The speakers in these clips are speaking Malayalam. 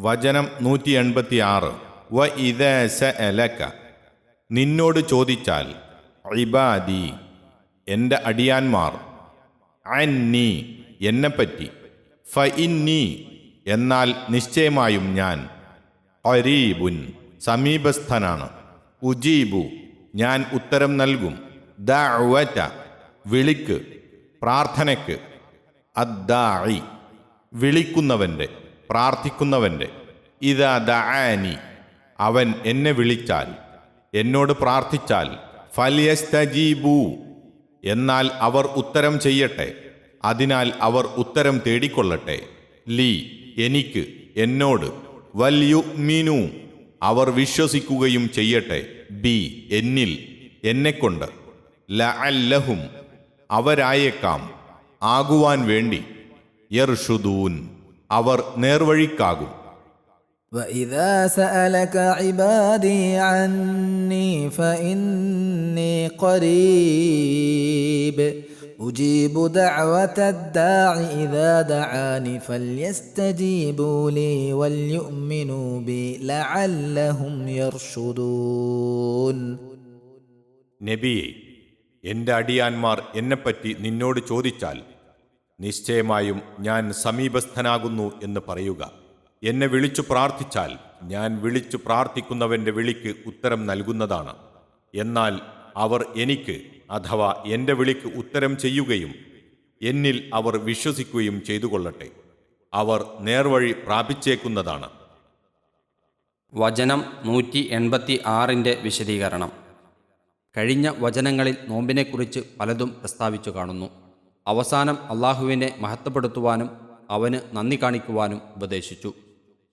വചനം നൂറ്റി എൺപത്തി ആറ് വ ഇതേസ എലക്ക നിന്നോട് ചോദിച്ചാൽ ഇബാദി എന്റെ അടിയാന്മാർ അന്നി എന്നെപ്പറ്റി ഫ ഇന്നി എന്നാൽ നിശ്ചയമായും ഞാൻ അരീബുൻ സമീപസ്ഥനാണ്. ഉജീബു ഞാൻ ഉത്തരം നൽകും. ദഅവത വിളിക്ക് പ്രാർത്ഥനയ്ക്ക്. അദ്ദാഇ വിളിക്കുന്നവന്റെ പ്രാർത്ഥിക്കുന്നവന്റെ ഇതാ ദആനി. അവൻ എന്നെ വിളിച്ചാൽ എന്നോട് പ്രാർത്ഥിച്ചാൽ ഫലിയസ്തജീബൂ. എന്നാൽ അവർ ഉത്തരം ചെയ്യട്ടെ. അതിനാൽ അവർ ഉത്തരം തേടിക്കൊള്ളട്ടെ. ലീ എനിക്ക് എന്നോട് വല്യുമിനു. അവർ വിശ്വസിക്കുകയും ചെയ്യട്ടെ. ബി എന്നിൽ എന്നെക്കൊണ്ട്. ലഅല്ലഹും അവരായേക്കാം. ആകുവാൻ വേണ്ടി. യർഷുദൂൻ അവർ നേർവഴിക്കാകും. وإذا سألك عبادي عني فإني قريب أجيب دعوة الداع إذا دعاني فليستجيبوا لي وليؤمنوا بي لعلهم يرشدون നബിയെ എൻ്റെ അടിയാന്മാർ എന്നെപ്പറ്റി നിന്നോട് ചോദിച്ചാൽ നിശ്ചയമായും ഞാൻ സമീപസ്ഥനാകുന്നു എന്ന് പറയുക എന്നെ വിളിച്ചു പ്രാർത്ഥിച്ചാൽ ഞാൻ വിളിച്ചു പ്രാർത്ഥിക്കുന്നവന്റെ വിളിക്ക് ഉത്തരം നൽകുന്നതാണ്. എന്നാൽ അവർ എനിക്ക് അഥവാ എന്റെ വിളിക്ക് ഉത്തരം ചെയ്യുകയും എന്നിൽ അവർ വിശ്വസിക്കുകയും ചെയ്തുകൊള്ളട്ടെ. അവർ നേർവഴി പ്രാപിച്ചേക്കുന്നതാണ്. വചനം നൂറ്റി എൺപത്തി ആറിന്റെ വിശദീകരണം. കഴിഞ്ഞ വചനങ്ങളിൽ നോമ്പിനെക്കുറിച്ച് പലതും പ്രസ്താവിച്ചു കാണുന്നു. അവസാനം അള്ളാഹുവിനെ മഹത്വപ്പെടുത്തുവാനും അവന് നന്ദി കാണിക്കുവാനും ഉപദേശിച്ചു.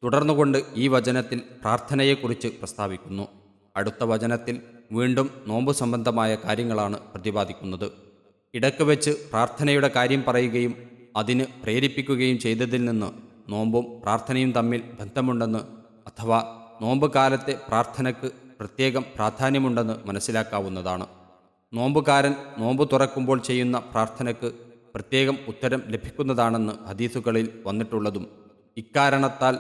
തുടർന്നുകൊണ്ട് ഈ വചനത്തിൽ പ്രാർത്ഥനയെക്കുറിച്ച് പ്രസ്താവിക്കുന്നു. അടുത്ത വചനത്തിൽ വീണ്ടും നോമ്പ് സംബന്ധമായ കാര്യങ്ങളാണ് പ്രതിപാദിക്കുന്നത്. ഇടയ്ക്ക് വെച്ച് പ്രാർത്ഥനയുടെ കാര്യം പറയുകയും അതിന് പ്രേരിപ്പിക്കുകയും ചെയ്തതിൽ നിന്ന് നോമ്പും പ്രാർത്ഥനയും തമ്മിൽ ബന്ധമുണ്ടെന്ന് അഥവാ നോമ്പ് കാലത്തെ പ്രാർത്ഥനയ്ക്ക് പ്രത്യേകം പ്രാധാന്യമുണ്ടെന്ന് മനസ്സിലാക്കാവുന്നതാണ്. നോമ്പുകാരൻ നോമ്പ് തുറക്കുമ്പോൾ ചെയ്യുന്ന പ്രാർത്ഥനയ്ക്ക് പ്രത്യേകം ഉത്തരം ലഭിക്കുന്നതാണെന്ന് ഹദീസുകളിൽ വന്നിട്ടുള്ളതും ഇക്കാരണത്താൽ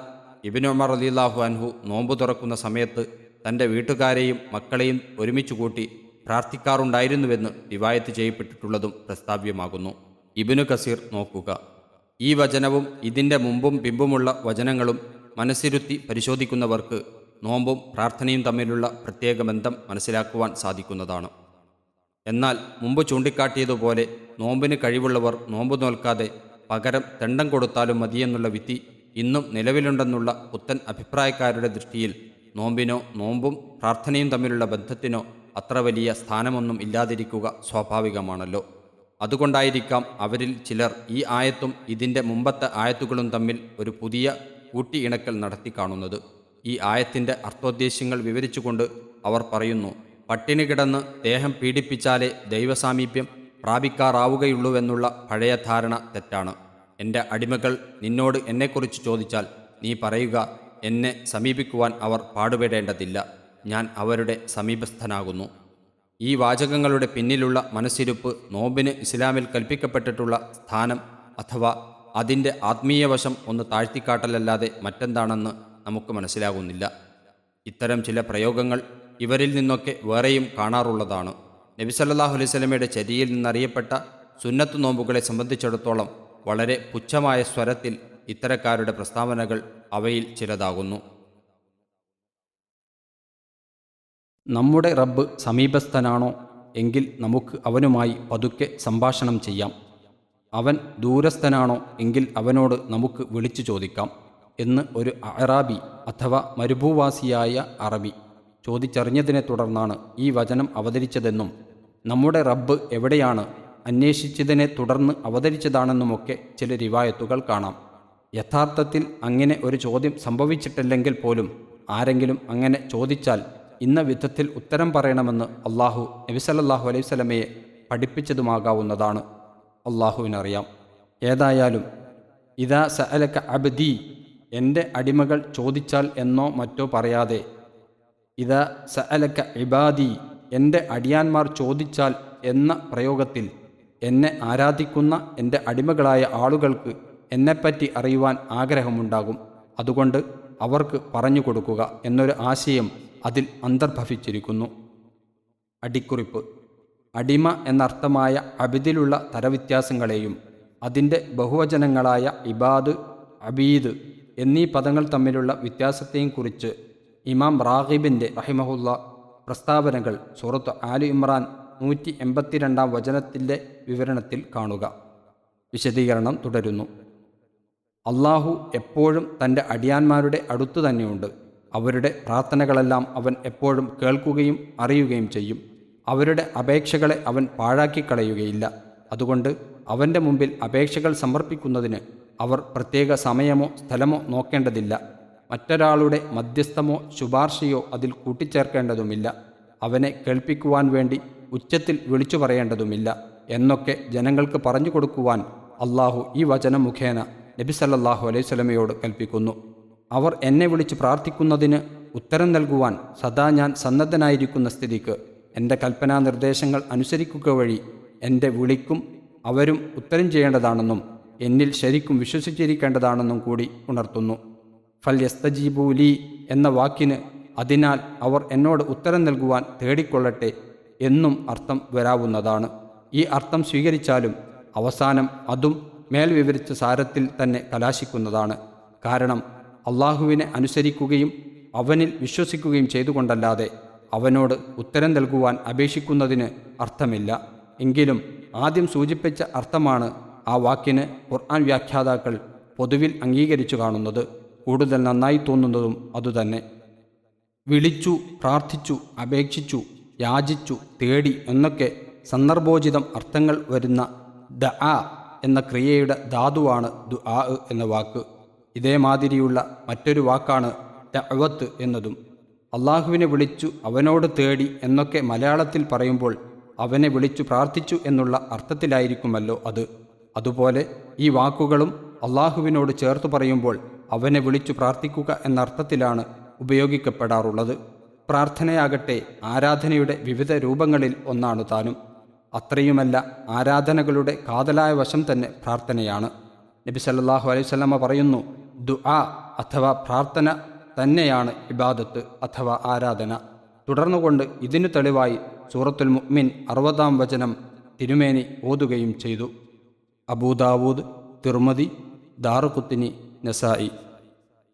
ഇബിന് ഉമർ അലില്ലാഹു അൻഹു നോമ്പ് തുറക്കുന്ന സമയത്ത് തന്റെ വീട്ടുകാരെയും മക്കളെയും ഒരുമിച്ച് കൂട്ടി പ്രാർത്ഥിക്കാറുണ്ടായിരുന്നുവെന്ന് റിവായത്ത് ചെയ്യപ്പെട്ടിട്ടുള്ളതും പ്രസ്താവ്യമാകുന്നു. ഇബിനു കസീർ നോക്കുക. ഈ വചനവും ഇതിന്റെ മുമ്പും പിമ്പുമുള്ള വചനങ്ങളും മനസ്സിരുത്തി പരിശോധിക്കുന്നവർക്ക് നോമ്പും പ്രാർത്ഥനയും തമ്മിലുള്ള പ്രത്യേക ബന്ധം മനസ്സിലാക്കുവാൻ സാധിക്കുന്നതാണ്. എന്നാൽ മുമ്പ് ചൂണ്ടിക്കാട്ടിയതുപോലെ നോമ്പിന് കഴിവുള്ളവർ നോമ്പ് നോൽക്കാതെ പകരം തെണ്ടം കൊടുത്താലും മതിയെന്നുള്ള വിധി ഇന്നും നിലവിലുണ്ടെന്നുള്ള പുത്തൻ അഭിപ്രായക്കാരുടെ ദൃഷ്ടിയിൽ നോമ്പിനോ നോമ്പും പ്രാർത്ഥനയും തമ്മിലുള്ള ബന്ധത്തിനോ അത്ര വലിയ സ്ഥാനമൊന്നും ഇല്ലാതിരിക്കുക സ്വാഭാവികമാണല്ലോ. അതുകൊണ്ടായിരിക്കാം അവരിൽ ചിലർ ഈ ആയത്തും ഇതിന്റെ മുമ്പത്തെ ആയത്തുകളും തമ്മിൽ ഒരു പുതിയ കൂട്ടിയിണക്കൽ നടത്തി കാണുന്നത്. ഈ ആയത്തിന്റെ അർത്ഥോദ്ദേശ്യങ്ങൾ വിവരിച്ചുകൊണ്ട് അവർ പറയുന്നു പട്ടിണി കിടന്ന് ദേഹം പീഡിപ്പിച്ചാലേ ദൈവസാമീപ്യം പ്രാപിക്കാറാവുകയുള്ളൂവെന്നുള്ള പഴയ ധാരണ തെറ്റാണ്. എന്റെ അടിമകൾ നിന്നോട് എന്നെക്കുറിച്ച് ചോദിച്ചാൽ നീ പറയുക എന്നെ സമീപിക്കുവാൻ അവർ പാടുപെടേണ്ടതില്ല. ഞാൻ അവരുടെ സമീപസ്ഥനാകുന്നു. ഈ വാചകങ്ങളുടെ പിന്നിലുള്ള മനസ്സിരുപ്പ് നോമ്പിന് ഇസ്ലാമിൽ കൽപ്പിക്കപ്പെട്ടിട്ടുള്ള സ്ഥാനം അഥവാ അതിന്റെ ആത്മീയവശം ഒന്ന് താഴ്ത്തിക്കാട്ടലല്ലാതെ മറ്റെന്താണെന്ന് നമുക്ക് മനസ്സിലാകുന്നില്ല. ഇത്തരം ചില പ്രയോഗങ്ങൾ ഇവരിൽ നിന്നൊക്കെ വേറെയും കാണാറുള്ളതാണ്. നബി സല്ലല്ലാഹു അലൈഹി സ്വലമയുടെ ചരിയിൽ നിന്നറിയപ്പെട്ട സുന്നത്ത് നോമ്പുകളെ സംബന്ധിച്ചിടത്തോളം വളരെ പുച്ഛമായ സ്വരത്തിൽ ഇത്തരക്കാരുടെ പ്രസ്താവനകൾ അവയിൽ ചിലതാകുന്നു. നമ്മുടെ റബ്ബ് സമീപസ്ഥനാണോ എങ്കിൽ നമുക്ക് അവനുമായി പതുക്കെ സംഭാഷണം ചെയ്യാം. അവൻ ദൂരസ്ഥനാണോ എങ്കിൽ അവനോട് നമുക്ക് വിളിച്ചു ചോദിക്കാം എന്ന് ഒരു അറാബി അഥവാ മരുഭൂവാസിയായ അറബി ചോദിച്ചറിഞ്ഞതിനെ തുടർന്നാണ് ഈ വചനം അവതരിച്ചതെന്നും നമ്മുടെ റബ്ബ് എവിടെയാണ് അന്വേഷിച്ചതിനെ തുടർന്ന് അവതരിച്ചതാണെന്നുമൊക്കെ ചില റിവായത്തുകൾ കാണാം. യഥാർത്ഥത്തിൽ അങ്ങനെ ഒരു ചോദ്യം സംഭവിച്ചിട്ടില്ലെങ്കിൽ പോലും ആരെങ്കിലും അങ്ങനെ ചോദിച്ചാൽ ഇന്ന വിധത്തിൽ ഉത്തരം പറയണമെന്ന് അള്ളാഹു നബിസലല്ലാഹു അലൈഹി സ്വലമയെ പഠിപ്പിച്ചതുമാകാവുന്നതാണ്. അള്ളാഹുവിനറിയാം. ഏതായാലും ഇതാ സഅലക അബ്ദി എന്റെ അടിമകൾ ചോദിച്ചാൽ എന്നോ മറ്റോ പറയാതെ ഇതാ സഅലക ഇബാദി എന്റെ അടിയാന്മാർ ചോദിച്ചാൽ എന്ന പ്രയോഗത്തിൽ എന്നെ ആരാധിക്കുന്ന എന്റെ അടിമകളായ ആളുകൾക്ക് എന്നെപ്പറ്റി അറിയുവാൻ ആഗ്രഹമുണ്ടാകും. അതുകൊണ്ട് അവർക്ക് പറഞ്ഞു കൊടുക്കുക എന്നൊരു ആശയം അതിൽ അന്തർഭവിച്ചിരിക്കുന്നു. അടിക്കുറിപ്പ്. അടിമ എന്നർത്ഥമായ അബിദിലുള്ള തരവ്യത്യാസങ്ങളെയും അതിന്റെ ബഹുവചനങ്ങളായ ഇബാദ് അബീദ് എന്നീ പദങ്ങൾ തമ്മിലുള്ള വ്യത്യാസത്തെയും കുറിച്ച് ഇമാം റാഹിബിന്റെ റഹിമഹുല്ല പ്രസ്താവനകൾ സൂറത്ത് ആലു ഇമ്രാൻ നൂറ്റി എൺപത്തിരണ്ടാം വചനത്തിന്റെ വിവരണത്തിൽ കാണുക. വിശദീകരണം തുടരുന്നു. അള്ളാഹു എപ്പോഴും തന്റെ അടിയാന്മാരുടെ അടുത്തു തന്നെയുണ്ട്. അവരുടെ പ്രാർത്ഥനകളെല്ലാം അവൻ എപ്പോഴും കേൾക്കുകയും അറിയുകയും ചെയ്യും. അവരുടെ അപേക്ഷകളെ അവൻ പാഴാക്കിക്കളയുകയില്ല. അതുകൊണ്ട് അവന്റെ മുമ്പിൽ അപേക്ഷകൾ സമർപ്പിക്കുന്നതിന് അവർ പ്രത്യേക സമയമോ സ്ഥലമോ നോക്കേണ്ടതില്ല. മറ്റൊരാളുടെ മധ്യസ്ഥമോ ശുപാർശയോ അതിൽ കൂട്ടിച്ചേർക്കേണ്ടതുമില്ല. അവനെ കേൾപ്പിക്കുവാൻ വേണ്ടി ഉച്ചത്തിൽ വിളിച്ചു പറയേണ്ടതുമില്ല എന്നൊക്കെ ജനങ്ങൾക്ക് പറഞ്ഞു കൊടുക്കുവാൻ അള്ളാഹു ഈ വചനം മുഖേന നബി സല്ലല്ലാഹു അലൈഹി സ്വലമയോട് കൽപ്പിക്കുന്നു. അവർ എന്നെ വിളിച്ച് പ്രാർത്ഥിക്കുന്നതിന് ഉത്തരം നൽകുവാൻ സദാ ഞാൻ സന്നദ്ധനായിരിക്കുന്ന സ്ഥിതിക്ക് എന്റെ കൽപ്പനാ നിർദ്ദേശങ്ങൾ അനുസരിക്കുക വഴി എന്റെ വിളിക്കും അവരും ഉത്തരം ചെയ്യേണ്ടതാണെന്നും എന്നിൽ ശരിക്കും വിശ്വസിച്ചിരിക്കേണ്ടതാണെന്നും കൂടി ഉണർത്തുന്നു. ഫൽ എന്ന വാക്കിന് അതിനാൽ അവർ എന്നോട് ഉത്തരം നൽകുവാൻ തേടിക്കൊള്ളട്ടെ എന്നും അർത്ഥം വരാവുന്നതാണ്. ഈ അർത്ഥം സ്വീകരിച്ചാലും അവസാനം അതും മേൽ വിവരിച്ച സാരത്തിൽ തന്നെ കലാശിക്കുന്നതാണ്. കാരണം അള്ളാഹുവിനെ അനുസരിക്കുകയും അവനിൽ വിശ്വസിക്കുകയും ചെയ്തുകൊണ്ടല്ലാതെ അവനോട് ഉത്തരം നൽകുവാൻ അപേക്ഷിക്കുന്നതിന് അർത്ഥമില്ല. എങ്കിലും ആദ്യം സൂചിപ്പിച്ച അർത്ഥമാണ് ആ വാക്കിന് ഖുർആൻ വ്യാഖ്യാതാക്കൾ പൊതുവിൽ അംഗീകരിച്ചു കാണുന്നത്. കൂടുതൽ നന്നായി തോന്നുന്നതും അതുതന്നെ. വിളിച്ചു പ്രാർത്ഥിച്ചു അപേക്ഷിച്ചു യാചിച്ചു തേടി എന്നൊക്കെ സന്ദർഭോചിതം അർത്ഥങ്ങൾ വരുന്ന ദ ആ എന്ന ക്രിയയുടെ ധാതുവാണ് ദു ആ എന്ന വാക്ക്. ഇതേമാതിരിയുള്ള മറ്റൊരു വാക്കാണ് ദഅവത്ത് എന്നതും. അള്ളാഹുവിനെ വിളിച്ചു അവനോട് തേടി എന്നൊക്കെ മലയാളത്തിൽ പറയുമ്പോൾ അവനെ വിളിച്ചു പ്രാർത്ഥിച്ചു എന്നുള്ള അർത്ഥത്തിലായിരിക്കുമല്ലോ അത്. അതുപോലെ ഈ വാക്കുകളും അള്ളാഹുവിനോട് ചേർത്ത് പറയുമ്പോൾ അവനെ വിളിച്ചു പ്രാർത്ഥിക്കുക എന്ന അർത്ഥത്തിലാണ് ഉപയോഗിക്കപ്പെടാറുള്ളത്. പ്രാർത്ഥനയാകട്ടെ ആരാധനയുടെ വിവിധ രൂപങ്ങളിൽ ഒന്നാണു താനും. അത്രയുമല്ല ആരാധനകളുടെ കാതലായ വശം തന്നെ പ്രാർത്ഥനയാണ്. നബി സല്ലാഹു അലൈഹി വസല്ലമ പറയുന്നു ദുആ അഥവാ പ്രാർത്ഥന തന്നെയാണ് ഇബാദത്ത് അഥവാ ആരാധന. തുടർന്നുകൊണ്ട് ഇതിനു തെളിവായി സൂറത്തുൽ മുഅ്മിൻ അറുപതാം വചനം തിരുമേനി ഓതുകയും ചെയ്തു. അബൂദാവൂദ് തിർമതി ദാറുഖുത്തിനി നസായി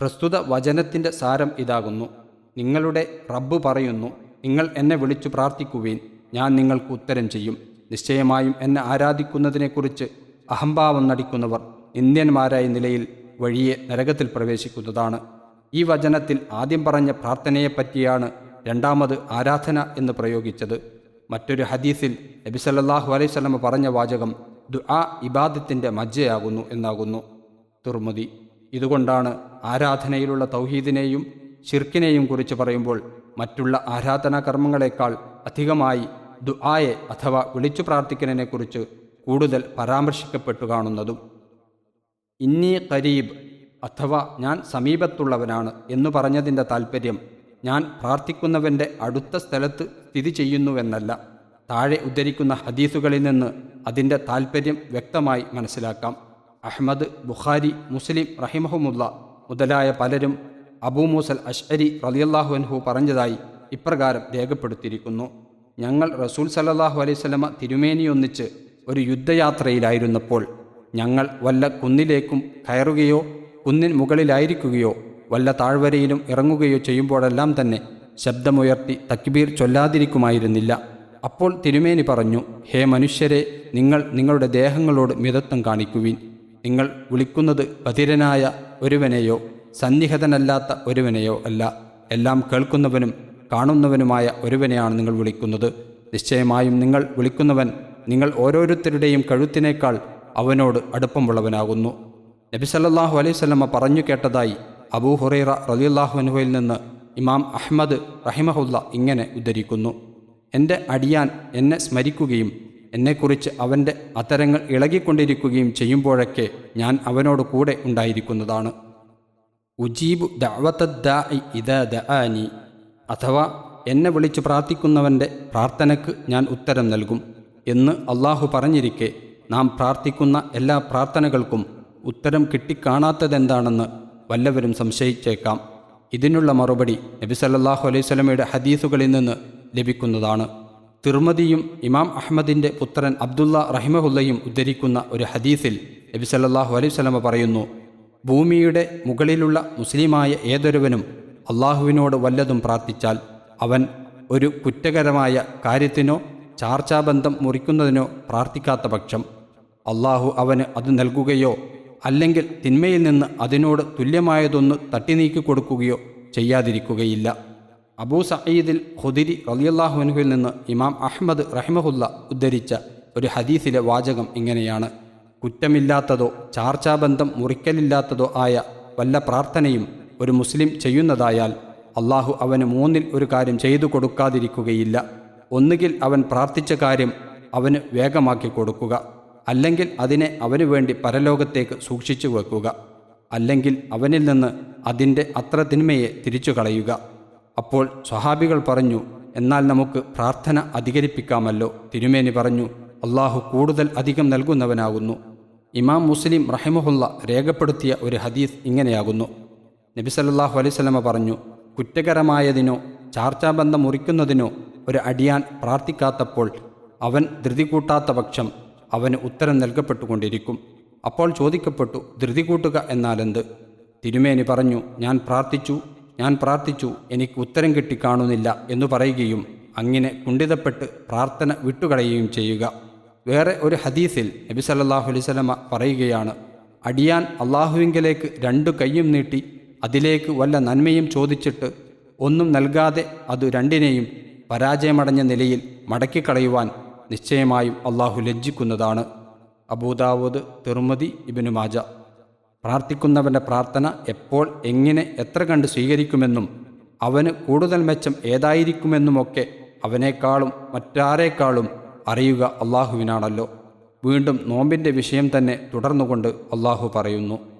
പ്രസ്തുത വചനത്തിന്റെ സാരം ഇതാകുന്നു. നിങ്ങളുടെ റബ്ബ് പറയുന്നു നിങ്ങൾ എന്നെ വിളിച്ചു പ്രാർത്ഥിക്കുവേൻ ഞാൻ നിങ്ങൾക്ക് ഉത്തരം ചെയ്യും. നിശ്ചയമായും എന്നെ ആരാധിക്കുന്നതിനെക്കുറിച്ച് അഹംഭാവം നടിക്കുന്നവർ ഇന്ത്യന്മാരായ നിലയിൽ വഴിയെ നരകത്തിൽ പ്രവേശിക്കുന്നതാണ്. ഈ വചനത്തിൽ ആദ്യം പറഞ്ഞ പ്രാർത്ഥനയെപ്പറ്റിയാണ് രണ്ടാമത് ആരാധന എന്ന് പ്രയോഗിച്ചത്. മറ്റൊരു ഹദീസിൽ നബി സല്ലല്ലാഹു അലൈഹി വസല്ലമ പറഞ്ഞ വാചകം ദുആ ഇബാദത്തിന്റെ മജ്ജയാകുന്നു എന്നാകുന്നു. തുർമുതി ഇതുകൊണ്ടാണ് ആരാധനയിലുള്ള തൗഹീദിനെയും ഷിർക്കിനെയും കുറിച്ച് പറയുമ്പോൾ മറ്റുള്ള ആരാധനാ കർമ്മങ്ങളെക്കാൾ അധികമായി ദുആയെ അഥവാ വിളിച്ചു പ്രാർത്ഥിക്കുന്നതിനെക്കുറിച്ച് കൂടുതൽ പരാമർശിക്കപ്പെട്ടു കാണുന്നതും. ഇന്നി കരീബ് അഥവാ ഞാൻ സമീപത്തുള്ളവനാണ് എന്നു പറഞ്ഞതിന്റെ താൽപ്പര്യം ഞാൻ പ്രാർത്ഥിക്കുന്നവന്റെ അടുത്ത സ്ഥലത്ത് സ്ഥിതി ചെയ്യുന്നുവെന്നല്ല. താഴെ ഉദ്ധരിക്കുന്ന ഹദീസുകളിൽ നിന്ന് അതിന്റെ താൽപ്പര്യം വ്യക്തമായി മനസ്സിലാക്കാം. അഹ്മദ് ബുഖാരി മുസ്ലിം റഹിമഹുമുല്ല മുതലായ പലരും അബൂ മൂസൽ അഷ്അരി റളിയല്ലാഹു അൻഹു പറഞ്ഞതായി ഇപ്രകാരം രേഖപ്പെടുത്തിയിരിക്കുന്നു. ഞങ്ങൾ റസൂൽ സല്ലല്ലാഹു അലൈഹി സ്വലമ തിരുമേനിയൊന്നിച്ച് ഒരു യുദ്ധയാത്രയിലായിരുന്നപ്പോൾ ഞങ്ങൾ വല്ല കുന്നിലേക്കും കയറുകയോ കുന്നിൻ മുകളിലായിരിക്കുകയോ വല്ല താഴ്വരയിലും ഇറങ്ങുകയോ ചെയ്യുമ്പോഴെല്ലാം തന്നെ ശബ്ദമുയർത്തി തക്ബീർ ചൊല്ലാതിരിക്കുമായിരുന്നില്ല. അപ്പോൾ തിരുമേനി പറഞ്ഞു ഹേ മനുഷ്യരെ നിങ്ങൾ നിങ്ങളുടെ ദേഹങ്ങളോട് മിതത്വം കാണിക്കുവിൻ. നിങ്ങൾ വിളിക്കുന്നത് ബധിരനായ ഒരുവനെയോ സന്നിഹിതനല്ലാത്ത ഒരുവനെയോ അല്ല. എല്ലാം കേൾക്കുന്നവനും കാണുന്നവനുമായ ഒരുവനെയാണ് നിങ്ങൾ വിളിക്കുന്നത്. നിശ്ചയമായും നിങ്ങൾ വിളിക്കുന്നവൻ നിങ്ങൾ ഓരോരുത്തരുടെയും കഴുത്തിനേക്കാൾ അവനോട് അടുപ്പമുള്ളവനാകുന്നു. നബി സല്ലാഹു സ്വലമ പറഞ്ഞു കേട്ടതായി അബൂ ഹുറൈറ റലിയല്ലാഹു അനുഹയിൽ നിന്ന് ഇമാം അഹ്മദ് റഹിമഹുല്ല ഇങ്ങനെ ഉദ്ധരിക്കുന്നു. എന്റെ അടിയാൻ എന്നെ സ്മരിക്കുകയും എന്നെക്കുറിച്ച് അവന്റെ അത്തരങ്ങൾ ഇളകിക്കൊണ്ടിരിക്കുകയും ചെയ്യുമ്പോഴൊക്കെ ഞാൻ അവനോട് കൂടെ ഉണ്ടായിരിക്കുന്നതാണ്. ഉജീബു ദഅവത്തദ്ദാഇ ഇദാ ദആനി. അഥവാ എന്നെ വിളിച്ചു പ്രാർത്ഥിക്കുന്നവന്റെ പ്രാർത്ഥനയ്ക്ക് ഞാൻ ഉത്തരം നൽകും എന്ന് അള്ളാഹു പറഞ്ഞിരിക്കെ നാം പ്രാർത്ഥിക്കുന്ന എല്ലാ പ്രാർത്ഥനകൾക്കും ഉത്തരം കിട്ടിക്കാണാത്തതെന്താണെന്ന് വല്ലവരും സംശയിച്ചേക്കാം. ഇതിനുള്ള മറുപടി നബി സല്ലല്ലാഹു അലൈഹി സ്വലമയുടെ ഹദീസുകളിൽ നിന്ന് ലഭിക്കുന്നതാണ്. തിർമതിയും ഇമാം അഹമ്മദിന്റെ പുത്രൻ അബ്ദുള്ള റഹിമഹുല്ലയും ഉദ്ധരിക്കുന്ന ഒരു ഹദീസിൽ നബി സല്ലല്ലാഹു അലൈഹി സ്വലമ പറയുന്നു ഭൂമിയുടെ മുകളിലുള്ള മുസ്ലിമായ ഏതൊരുവനും അള്ളാഹുവിനോട് വല്ലതും പ്രാർത്ഥിച്ചാൽ അവൻ ഒരു കുറ്റകരമായ കാര്യത്തിനോ ചാർച്ചാബന്ധം മുറിക്കുന്നതിനോ പ്രാർത്ഥിക്കാത്ത പക്ഷം അള്ളാഹു അവന് അത് നൽകുകയോ അല്ലെങ്കിൽ തിന്മയിൽ നിന്ന് അതിനോട് തുല്യമായതൊന്ന് തട്ടിനീക്കി കൊടുക്കുകയോ ചെയ്യാതിരിക്കുകയില്ല. അബൂ സയ്യിദിൽ ഖുദിരി റലിയല്ലാഹുവിനുവിൽ നിന്ന് ഇമാം അഹ്മദ് റഹിമഹുല്ല ഉദ്ധരിച്ച ഒരു ഹദീസിലെ വാചകം ഇങ്ങനെയാണ്. കുറ്റമില്ലാത്തതോ ചാർച്ചാബന്ധം മുറിക്കലില്ലാത്തതോ ആയ വല്ല പ്രാർത്ഥനയും ഒരു മുസ്ലിം ചെയ്യുന്നതായാൽ അള്ളാഹു അവന് മൂന്നിൽ ഒരു കാര്യം ചെയ്തു കൊടുക്കാതിരിക്കുകയില്ല. ഒന്നുകിൽ അവൻ പ്രാർത്ഥിച്ച കാര്യം അവന് വേഗമാക്കി കൊടുക്കുക. അല്ലെങ്കിൽ അതിനെ അവനു വേണ്ടി പരലോകത്തേക്ക് സൂക്ഷിച്ചു വെക്കുക. അല്ലെങ്കിൽ അവനിൽ നിന്ന് അതിന്റെ അത്ര തിന്മയെ തിരിച്ചു കളയുക. അപ്പോൾ സ്വഹാബികൾ പറഞ്ഞു എന്നാൽ നമുക്ക് പ്രാർത്ഥന അധികരിപ്പിക്കാമല്ലോ. തിരുമേനി പറഞ്ഞു അള്ളാഹു കൂടുതൽ അധികം നൽകുന്നവനാകുന്നു. ഇമാം മുസ്ലിം റഹിമഹുല്ല രേഖപ്പെടുത്തിയ ഒരു ഹദീസ് ഇങ്ങനെയാകുന്നു. നബി സ്വലമ പറഞ്ഞു കുറ്റകരമായതിനോ ചാർച്ചാബന്ധം മുറിക്കുന്നതിനോ ഒരു അടിയാൻ പ്രാർത്ഥിക്കാത്തപ്പോൾ അവൻ ധൃതി കൂട്ടാത്ത പക്ഷം അവന് ഉത്തരം നൽകപ്പെട്ടുകൊണ്ടിരിക്കും. അപ്പോൾ ചോദിക്കപ്പെട്ടു ധൃതി കൂട്ടുക എന്നാലെന്ത്? തിരുമേനി പറഞ്ഞു ഞാൻ പ്രാർത്ഥിച്ചു ഞാൻ പ്രാർത്ഥിച്ചു എനിക്ക് ഉത്തരം കിട്ടിക്കാണുന്നില്ല എന്ന് പറയുകയും അങ്ങനെ കുണ്ഠിതപ്പെട്ട് പ്രാർത്ഥന വിട്ടുകളയുകയും ചെയ്യുക. വേറെ ഒരു ഹദീസിൽ നബി സല്ലാഹു അലൈഹി വസല്ലമ പറയുകയാണ് അടിയാൻ അള്ളാഹുവിങ്കലേക്ക് രണ്ടു കൈയും നീട്ടി അതിലേക്ക് വല്ല നന്മയും ചോദിച്ചിട്ട് ഒന്നും നൽകാതെ അത് രണ്ടിനെയും പരാജയമടഞ്ഞ നിലയിൽ മടക്കിക്കളയുവാൻ നിശ്ചയമായും അള്ളാഹു ലജ്ജിക്കുന്നതാണ്. അബൂദാവൂദ് തിർമതി ഇബിനു മാജ. പ്രാർത്ഥിക്കുന്നവന്റെ പ്രാർത്ഥന എപ്പോൾ എങ്ങനെ എത്ര കണ്ട് സ്വീകരിക്കുമെന്നും അവന് കൂടുതൽ മെച്ചം ഏതായിരിക്കുമെന്നുമൊക്കെ അവനേക്കാളും മറ്റാരേക്കാളും അറിയുക അള്ളാഹുവിനാണല്ലോ. വീണ്ടും നോമ്പിന്റെ വിഷയം തന്നെ തുടർന്നുകൊണ്ട് അള്ളാഹു പറയുന്നു.